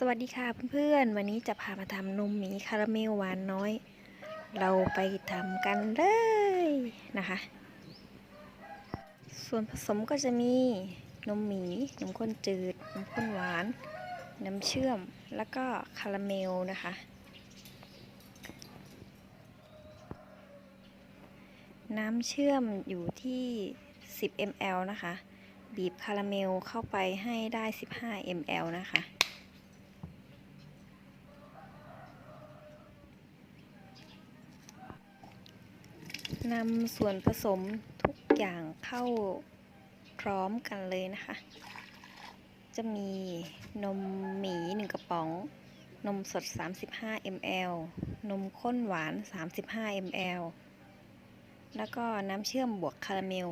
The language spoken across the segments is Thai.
สวัสดีค่ะเพื่อนๆ วันนี้จะพามาทำนมหมีคาราเมลหวานน้อย เราไปทำกันเลยนะคะ ส่วนผสมก็จะมีนมหมีนมข้นจืดนมข้นหวาน น้ำเชื่อมแล้วก็คาราเมลนะคะ น้ำเชื่อมอยู่ที่ 10 ml นะคะ บีบคาราเมลเข้าไปให้ได้ 15 ml นะคะ นำส่วนผสมทุกอย่างเข้าพร้อมกันเลยนะคะ จะมีนมหมี1กระป๋อง นมสด 35 ml นมข้นหวาน 35 ml แล้วก็น้ำเชื่อมบวกคาราเมล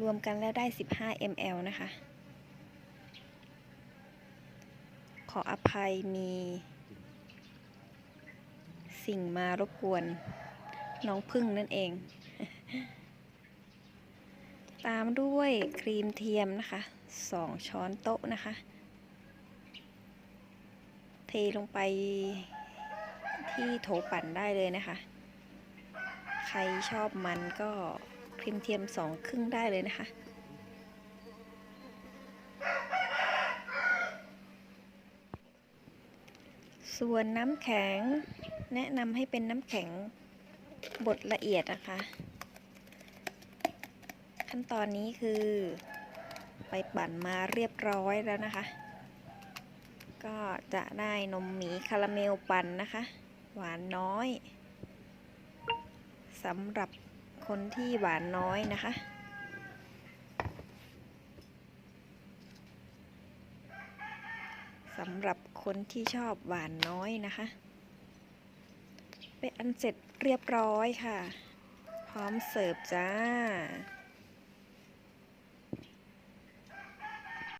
รวมกันแล้วได้ 15 ml นะคะ ขออภัยมี สิ่งมารบกวน น้องพึ่งนั่นเอง ตามด้วยครีมเทียมนะคะ2ช้อนโต๊ะนะคะ เทลงไปที่โถปั่นได้เลยนะคะ ใครชอบมันก็ครีมเทียมสองครึ่งได้เลยนะคะส่วนน้ำแข็ง แนะนำให้เป็นน้ำแข็งบดละเอียดนะคะ ขั้นตอนนี้คือ ไปปั่นมาเรียบร้อยแล้วนะคะ ก็จะได้นมหมีคาราเมลปั่นนะคะ หวานน้อยสำหรับคนที่หวานน้อยนะคะ สำหรับคนที่ชอบหวานน้อยนะคะ เป็นอันเสร็จเรียบร้อยค่ะ พร้อมเสิร์ฟจ้า